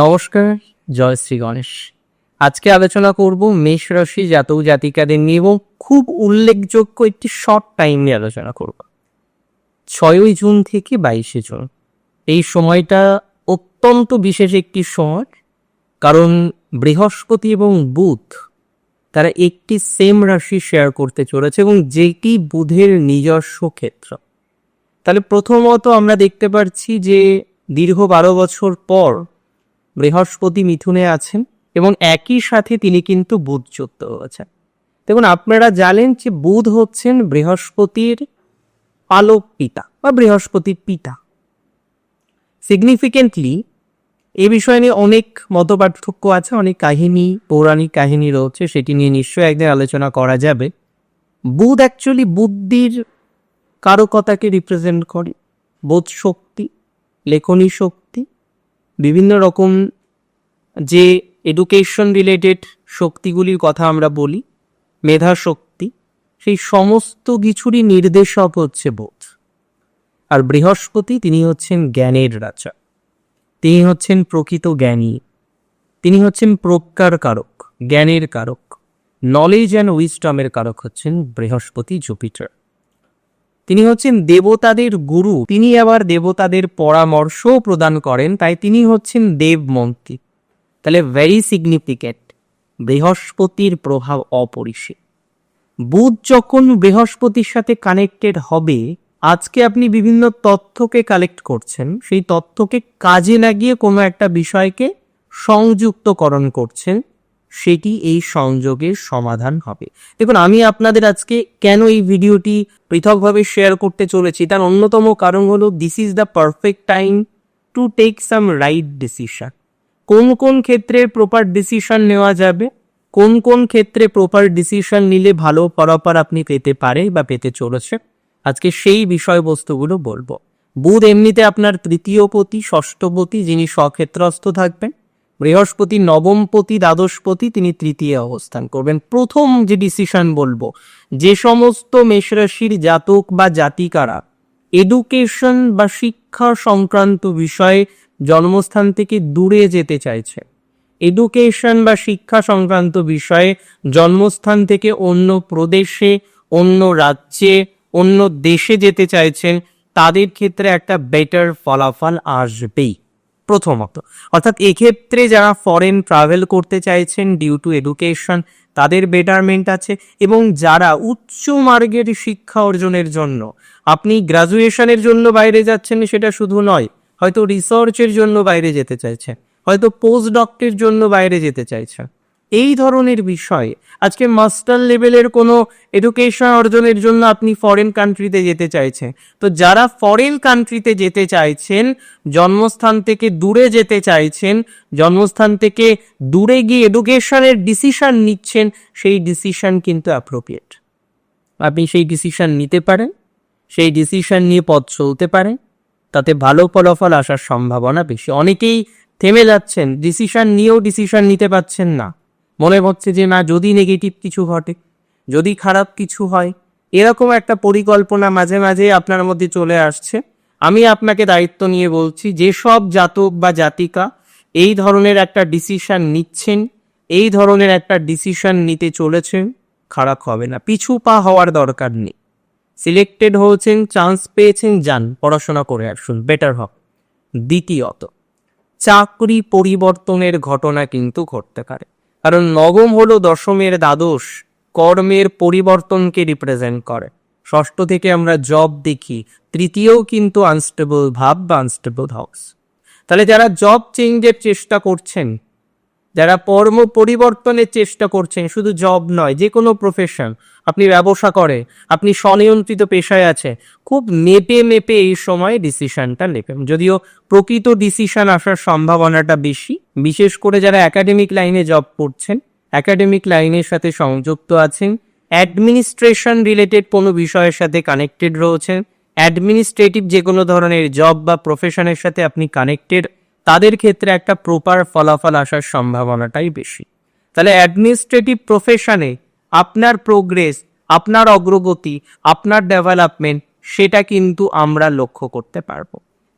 নমস্কার, জয় শ্রী গণেশ। আজকে আলোচনা করব মেষ রাশি জাতক জাতিকাদের নিয়ে এবং খুব উল্লেখযোগ্য একটি শর্ট টাইম নিয়ে আলোচনা করব। ছয়ই জুন থেকে বাইশে জুন। এই সময়টা অত্যন্ত বিশেষ একটি সময়, কারণ বৃহস্পতি এবং বুধ তারা একটি সেম রাশি শেয়ার করতে চলেছে এবং যেটি বুধের নিজস্ব ক্ষেত্র। তাহলে প্রথমত আমরা দেখতে পাচ্ছি যে দীর্ঘ বারো বছর পর বৃহস্পতি মিথুনে আছেন এবং একই সাথে তিনি কিন্তু বুধ যুক্ত হয়েছেন দেখুন, আপনারা জানেন যে বুধ হচ্ছেন বৃহস্পতির পালক পিতা বা বৃহস্পতির পিতা। সিগনিফিকেন্টলি এ বিষয় নিয়ে অনেক মতপার্থক্য আছে, অনেক কাহিনী, পৌরাণিক কাহিনী রয়েছে, সেটি নিয়ে নিশ্চয়ই একদিন আলোচনা করা যাবে। বুধ অ্যাকচুয়ালি বুদ্ধির কারকতাকে রিপ্রেজেন্ট করে, বোধ শক্তি, লেখনী শক্তি বিভিন্ন রকম যে এডুকেশন রিলেটেড শক্তিগুলির কথা আমরা বলি, মেধা শক্তি, সেই সমস্ত কিছুরই নির্দেশক হচ্ছে বোধ। আর বৃহস্পতি তিনি হচ্ছেন জ্ঞানের রাজা। তিনি হচ্ছেন প্রকৃত জ্ঞানী। তিনি হচ্ছেন প্রজ্ঞার কারক, জ্ঞানের কারক। নলেজ অ্যান্ড উইস্টমের কারক হচ্ছেন বৃহস্পতি জুপিটার তিনি হচ্ছেন দেবতাদের গুরু। তিনি আবার দেবতাদের পরামর্শও প্রদান করেন, তাই তিনি হচ্ছেন দেবমন্ত্রী তাহলে ভেরি সিগনিফিক্যান্ট বৃহস্পতির প্রভাব অপরিসীম। বুধ যখন বৃহস্পতির সাথে কানেক্টেড হবে, আজকে আপনি বিভিন্ন তথ্যকে কালেক্ট করছেন, সেই তথ্যকে কাজে লাগিয়ে কোনো একটা বিষয়কে সংযুক্তকরণ করছেন সেটি এই সংযোগের সমাধান হবে। দেখুন, আমি আপনাদের আজকে কেন এই ভিডিওটি পৃথকভাবে শেয়ার করতে চলেছি, তার অন্যতম কারণ হলো this is the perfect time to take some right decision কোন কোন ক্ষেত্রে প্রপার ডিসিশন নেওয়া যাবে, কোন কোন ক্ষেত্রে প্রপার ডিসিশন নিলে ভালো ফলাফল আপনি পেতে পারে বা পেতে চলেছে, আজকে সেই বিষয়বস্তুগুলো বলব। বুধ এমনিতে আপনার তৃতীয় পতি ষষ্ঠপতি যিনি স্বক্ষেত্রস্থ থাকবেন বৃহস্পতি, নবমপতি, দ্বাদশপতি তিনি তৃতীয় অবস্থান করবেন। প্রথম যে ডিসিশন বলব, যে সমস্ত মেষরাশির জাতক বা জাতিকারা এডুকেশন বা শিক্ষা সংক্রান্ত বিষয়ে জন্মস্থান থেকে দূরে যেতে চাইছে এডুকেশন বা শিক্ষা সংক্রান্ত বিষয়ে জন্মস্থান থেকে অন্য প্রদেশে, অন্য রাজ্যে, অন্য দেশে যেতে চাইছেন, তাদের ক্ষেত্রে একটা বেটার ফলাফল আসবেই। প্রথমত। অর্থাৎ এক্ষেত্রে যারা ফরেন ট্রাভেল করতে চাইছেন ডিউ টু এডুকেশন তাদের বেটারমেন্ট আছে এবং যারা উচ্চ মার্গের শিক্ষা অর্জনের জন্য, আপনি গ্রাজুয়েশনের জন্য বাইরে যাচ্ছেন সেটা শুধু নয়, হয়তো রিসার্চের জন্য বাইরে যেতে চাইছেন, হয়তো পোস্ট ডক্টের জন্য বাইরে যেতে চাইছেন। এই ধরনের বিষয়। আজকে মাস্টার লেভেলের কোনো এডুকেশন অর্জনের জন্য আপনি ফরেন কান্ট্রিতে যেতে চাইছেন। তো যারা ফরেন কান্ট্রিতে যেতে চাইছেন, জন্মস্থান থেকে দূরে যেতে চাইছেন, জন্মস্থান থেকে দূরে গিয়ে এডুকেশনের ডিসিশন নিচ্ছেন, সেই ডিসিশন কিন্তু অ্যাপ্রোপ্রিয়েট আপনি সেই ডিসিশন নিতে পারেন, সেই ডিসিশন নিয়ে পথ চলতে পারেন, তাতে ভালো ফলাফল আসার সম্ভাবনা বেশি। অনেকেই থেমে যাচ্ছেন ডিসিশন নিয়েও ডিসিশন নিতে পারছেন না। মনে হচ্ছে যে না, যদি নেগেটিভ কিছু ঘটে, যদি খারাপ কিছু হয়, এরকম একটা পরিকল্পনা মাঝে মাঝে আপনার মধ্যে চলে আসছে। আমি আপনাকে দায়িত্ব নিয়ে বলছি যেসব জাতক বা জাতিকা এই ধরনের একটা ডিসিশন নিচ্ছেন, এই ধরনের একটা ডিসিশন নিতে চলেছেন, খারাপ হবে না। পিছু পা হওয়ার দরকার নেই। সিলেক্টেড হয়েছেন চান্স পেয়েছেন, যান, পড়াশোনা করে আসুন বেটার হবে। দ্বিতীয়ত, চাকরি পরিবর্তনের ঘটনা কিন্তু ঘটতে পারে। কারণ নবম হলো দশমের দ্বাদশ, কর্মের পরিবর্তনকে রিপ্রেজেন্ট করে। ষষ্ঠ থেকে আমরা জব দেখি, তৃতীয় কিন্তু আনস্টেবল ভাব বা আনস্টেবল হাউস তাহলে যারা জব চেঞ্জের চেষ্টা করছেন যারা কর্ম পরিবর্তনের চেষ্টা করছেন, শুধু জব নয়, যে কোনো প্রফেশন আপনি ব্যবসা করে আপনি স্বনিয়ন্ত্রিত পেশায় আছে খুব মেপে মেপে এই সময় ডিসিশনটা নেবেন। যদিও প্রকৃত ডিসিশন আসার সম্ভাবনাটা বেশি, বিশেষ করে যারা একাডেমিক লাইনে জব করছেন একাডেমিক লাইনের সাথে সংযুক্ত আছেন অ্যাডমিনিস্ট্রেশন রিলেটেড কোনো বিষয়ের সাথে কানেক্টেড রয়েছেন অ্যাডমিনিস্ট্রেটিভ যে কোনো ধরনের জব বা প্রফেশনের সাথে আপনি কানেক্টেড তাদের ক্ষেত্রে একটা প্রপার ফলাফল আসার সম্ভাবনাটাই বেশি। তাহলে অ্যাডমিনিস্ট্রেটিভ প্রফেশনে আপনার প্রোগ্রেস আপনার অগ্রগতি, আপনার ডেভেলপমেন্ট সেটা কিন্তু আমরা লক্ষ্য করতে পারব।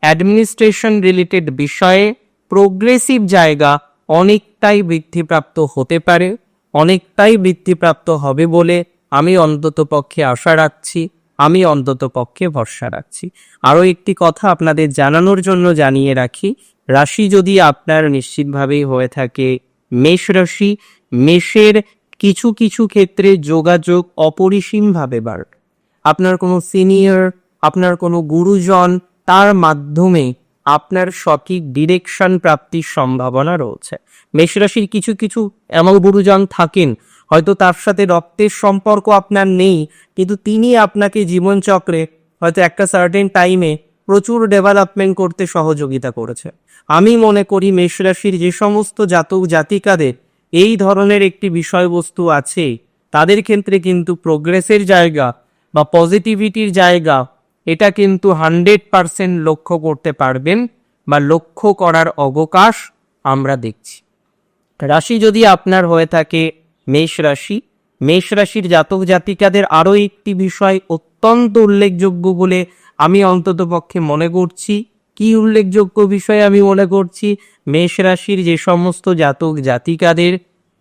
অ্যাডমিনিস্ট্রেশন রিলেটেড বিষয়ে প্রোগ্রেসিভ জায়গা অনেকটাই বৃদ্ধিপ্রাপ্ত হতে পারে, অনেকটাই বৃদ্ধিপ্রাপ্ত হবে বলে আমি অন্তত পক্ষে আশা রাখছি, আমি অন্তত পক্ষে ভরসা রাখছি। আরও একটি কথা আপনাদের জানানোর জন্য জানিয়ে রাখি রাশি যদি আপনার নিশ্চিতভাবেই হয়ে থাকে, মেষ রাশি, মেষের কিছু কিছু ক্ষেত্রে যোগাযোগ অপরিসীমভাবে বাড়বে আপনার কোনো সিনিয়র, আপনার কোনো গুরুজন, তার মাধ্যমে আপনার সঠিক ডিরেকশন প্রাপ্তির সম্ভাবনা রয়েছে। মেষ রাশির কিছু কিছু এমন গুরুজন থাকেন, হয়তো তার সাথে রক্তের সম্পর্ক আপনার নেই, কিন্তু তিনি আপনাকে জীবনচক্রে হয়তো একটা সার্টেন টাইমে প্রচুর ডেভেলপমেন্ট করতে সহযোগিতা করেছে। আমি মনে করি মেষ রাশির যে সমস্ত জাতক জাতিকাদের এই ধরনের একটি বিষয়বস্তু আছে, তাদের ক্ষেত্রে কিন্তু প্রোগ্রেসের জায়গা বা পজিটিভিটির জায়গা এটা কিন্তু হান্ড্রেড পারসেন্ট লক্ষ্য করতে পারবেন বা লক্ষ্য করার অবকাশ আমরা দেখছি। রাশি যদি আপনার হয়ে থাকে মেষ রাশি, মেষ রাশির জাতক জাতিকাদের আরও একটি বিষয় অত্যন্ত উল্লেখযোগ্য বলে আমি অন্তত পক্ষে মনে করছি, কি উল্লেখযোগ্য বিষয় আমি মনে করছি, মেষ রাশির যে সমস্ত জাতক জাতিকাদের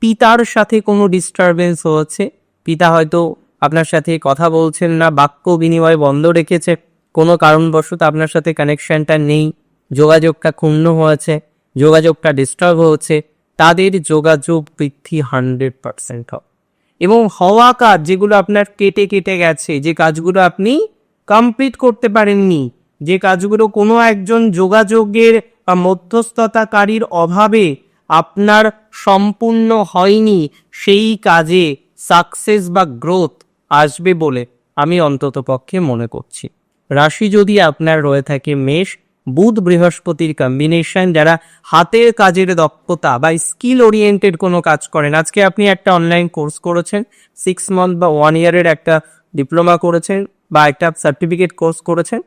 পিতার সাথে কোনো ডিস্টারবেন্স হচ্ছে পিতা হয়তো আপনার সাথে কথা বলছেন না, বাক্য বিনিময় বন্ধ রেখেছে, কোনো কারণবশত আপনার সাথে কানেকশনটা নেই, যোগাযোগটা ক্ষুণ্ণ হয়েছে, যোগাযোগটা ডিস্টার্ব হয়েছে, তাদের যোগাযোগ বৃদ্ধি হান্ড্রেড পার্সেন্ট হবে এবং হওয়া কাজ যেগুলো আপনার কেটে কেটে গেছে, যে কাজগুলো আপনি কমপ্লিট করতে পারেননি। যে কাজগুলো কোনো একজন যোগাযোগের বা মধ্যস্থতাকারীর অভাবে আপনার সম্পূর্ণ হয়নি, সেই কাজে সাকসেস বা গ্রোথ আসবে বলে আমি অন্তত পক্ষে মনে করছি। রাশি যদি আপনার রয়ে থাকে মেষ, বুধ বৃহস্পতির কম্বিনেশন যারা হাতের কাজের দক্ষতা বা স্কিল ওরিয়েন্টেড কোনো কাজ করেন, আজকে আপনি একটা অনলাইন কোর্স করেছেন সিক্স মান্থ বা ওয়ান ইয়ারের একটা ডিপ্লোমা করেছেন বা একটা সার্টিফিকেট কোর্স করেছেন।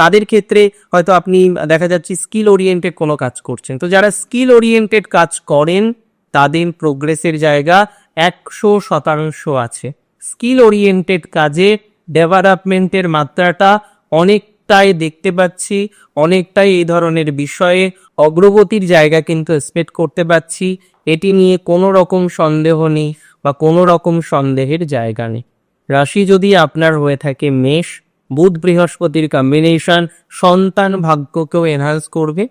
তাদের ক্ষেত্রে হয়তো আপনি দেখা যাচ্ছে স্কিল ওরিয়েন্টেড কোনো কাজ করছেন। তো যারা স্কিল ওরিয়েন্টেড কাজ করেন, তাদের প্রোগ্রেসের জায়গা একশো শতাংশ আছে। স্কিল ওরিয়েন্টেড কাজে ডেভেলপমেন্টের মাত্রাটা অনেকটাই দেখতে পাচ্ছি, অনেকটাই এই ধরনের বিষয়ে অগ্রগতির জায়গা কিন্তু এক্সপেক্ট করতে পাচ্ছি। এটি নিয়ে কোনো রকম সন্দেহ নেই বা কোনো রকম সন্দেহের জায়গা নেই। রাশি যদি আপনার হয়ে থাকে মেষ, বুধ বৃহস্পতির কম্বিনেশন সন্তান ভাগ্যকেও এনহান্স করবে।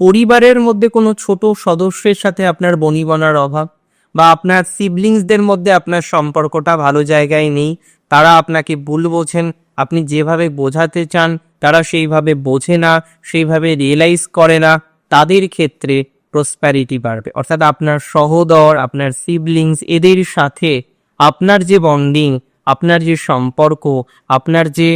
পরিবারের মধ্যে কোনো ছোট সদস্যের সাথে আপনার বনিবনার অভাব বা আপনার সিবলিংসদের মধ্যে আপনার সম্পর্কটা ভালো জায়গায় নেই, তারা আপনাকে ভুল বোঝেন, আপনি যেভাবে বোঝাতে চান, তারা সেইভাবে বোঝে না, সেইভাবে রিয়েলাইজ করে না, তাদের ক্ষেত্রে প্রসপ্যারিটি বাড়বে। অর্থাৎ আপনার সহদর, আপনার সিবলিংস এদের সাথে আপনার যে বন্ডিং আপনার যে সম্পর্ক, আপনার যে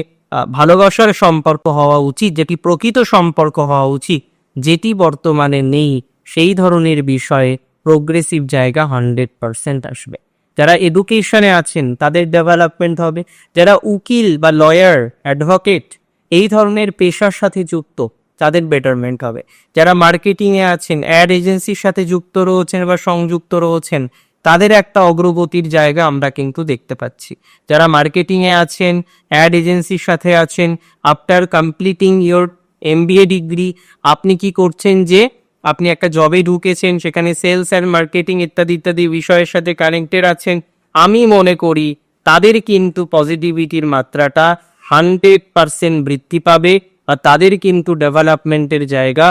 ভালোবাসার সম্পর্ক হওয়া উচিত, যেটি প্রকৃত সম্পর্ক হওয়া উচিত, যেটি বর্তমানে নেই, সেই ধরনের বিষয়ে প্রোগ্রেসিভ জায়গা হান্ড্রেড পার্সেন্ট আসবে। যারা এডুকেশনে আছেন, তাদের ডেভেলপমেন্ট হবে। যারা উকিল বা লয়ার অ্যাডভোকেট এই ধরনের পেশার সাথে যুক্ত, তাদের বেটারমেন্ট হবে। যারা মার্কেটিংয়ে আছেন অ্যাড এজেন্সির সাথে যুক্ত রয়েছেন বা সংযুক্ত রয়েছেন তাদের একটা অগ্রগতির জায়গা আমরা কিন্তু দেখতে পাচ্ছি। যারা মার্কেটিংয়ে আছেন অ্যাড এজেন্সির সাথে আছেন after completing your MBA degree আপনি কি করছেন যে, আপনি একটা জবে ঢুকেছেন, সেখানে সেলস অ্যান্ড মার্কেটিং ইত্যাদি ইত্যাদি বিষয়ের সাথে কানেক্টেড আছেন, আমি মনে করি তাদের কিন্তু পজিটিভিটির মাত্রাটা হান্ড্রেড পার্সেন্ট বৃদ্ধি পাবে আর তাদের কিন্তু ডেভেলপমেন্টের জায়গা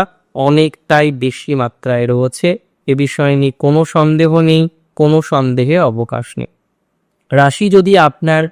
অনেকটাই বেশি মাত্রায় রয়েছে। এ বিষয়ে নিয়ে কোনো সন্দেহ নেই। কোনো সন্দেহে অবকাশ নেই। রাশি যদি আপনার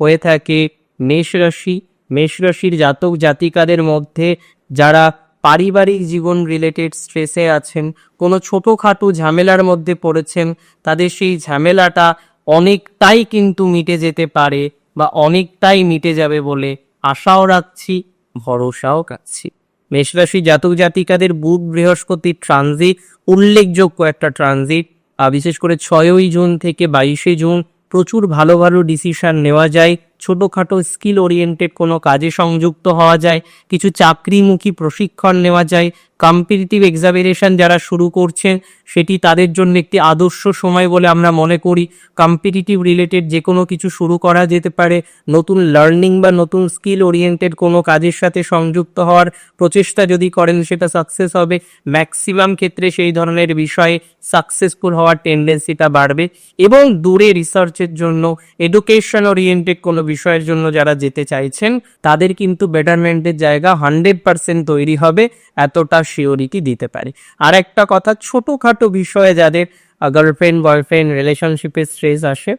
হয়ে থাকে, মেষ রাশি, মেষ রাশির জাতক জাতিকাদের মধ্যে যারা পারিবারিক জীবন রিলেটেড স্ট্রেসে আছেন, কোনো ছোটোখাটো ঝামেলার মধ্যে পড়েছেন, তাদের সেই ঝামেলাটা অনেকটাই কিন্তু মিটে যেতে পারে বা অনেকটাই মিটে যাবে বলে আশাও রাখছি, ভরসাও রাখছি মেষরাশি জাতক জাতিকাদের বুধ বৃহস্পতির ট্রানজিট উল্লেখযোগ্য একটা ট্রানজিট বিশেষ করে ছয়ই জুন থেকে বাইশে জুন প্রচুর ভালো ভালো ডিসিশন নেওয়া যায়। ছোটোখাটো স্কিল ওরিয়েন্টেড কোনো কাজে সংযুক্ত হওয়া যায়, কিছু চাকরিমুখী প্রশিক্ষণ নেওয়া যায়। কম্পিটিটিভ এক্সামিনেশন যারা শুরু করছেন, সেটি তাদের জন্য একটি আদর্শ সময় বলে আমরা মনে করি। কম্পিটিটিভ রিলেটেড যে কোনো কিছু শুরু করা যেতে পারে। নতুন লার্নিং বা নতুন স্কিল ওরিয়েন্টেড কোনো কাজের সাথে সংযুক্ত হওয়ার প্রচেষ্টা যদি করেন, সেটা সাকসেস হবে। ম্যাক্সিমাম ক্ষেত্রে সেই ধরনের বিষয়ে সাকসেসফুল হওয়ার টেন্ডেন্সিটা বাড়বে। এবং দূরে রিসার্চের জন্য এডুকেশন ওরিয়েন্টেড কোনো বিষয়ের জন্য যারা যেতে চাইছেন, তাদের কিন্তু বেটারমেন্টের জায়গা হান্ড্রেড পার্সেন্ট তৈরি হবে, এতটা শিওরিটি দিতে পারে। আর একটা কথা, ছোটোখাটো বিষয়ে যাদের গার্লফ্রেন্ড বয়ফ্রেন্ড রিলেশনশিপে স্ট্রেস আসে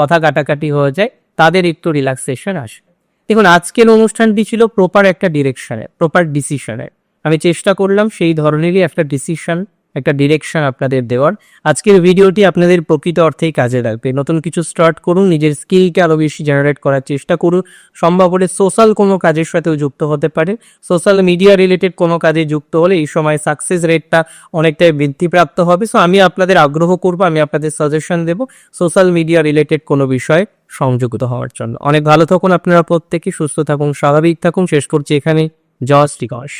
কথা কাটাকাটি হয়ে যায়, তাদের একটু রিল্যাক্সেশন আসে। দেখুন, আজকের অনুষ্ঠানটি ছিল প্রপার একটা ডিরেকশনে প্রপার ডিসিশনের আমি চেষ্টা করলাম সেই ধরনেরই একটা ডিসিশন একটা ডিরেকশন আপনাদের দেওয়ার। আজকের ভিডিওটি আপনাদের প্রকৃত অর্থেই কাজে লাগবে। নতুন কিছু স্টার্ট করুন, নিজের স্কিলকে আরও বেশি জেনারেট করার চেষ্টা করুন। সম্ভব হলে সোশ্যাল কোনো কাজের সাথেও যুক্ত হতে পারে সোশ্যাল মিডিয়া রিলেটেড কোনো কাজে যুক্ত হলে এই সময় সাকসেস রেটটা অনেকটাই বৃদ্ধিপ্রাপ্ত হবে। সো আমি আপনাদের আগ্রহ করব, আমি আপনাদের সাজেশন দেব সোশ্যাল মিডিয়া রিলেটেড কোনো বিষয়ে সংযুক্ত হওয়ার জন্য। অনেক ভালো থাকুন আপনারা প্রত্যেকে, সুস্থ থাকুন, স্বাভাবিক থাকুন। শেষ করছি এখানে জয় শ্রীকশ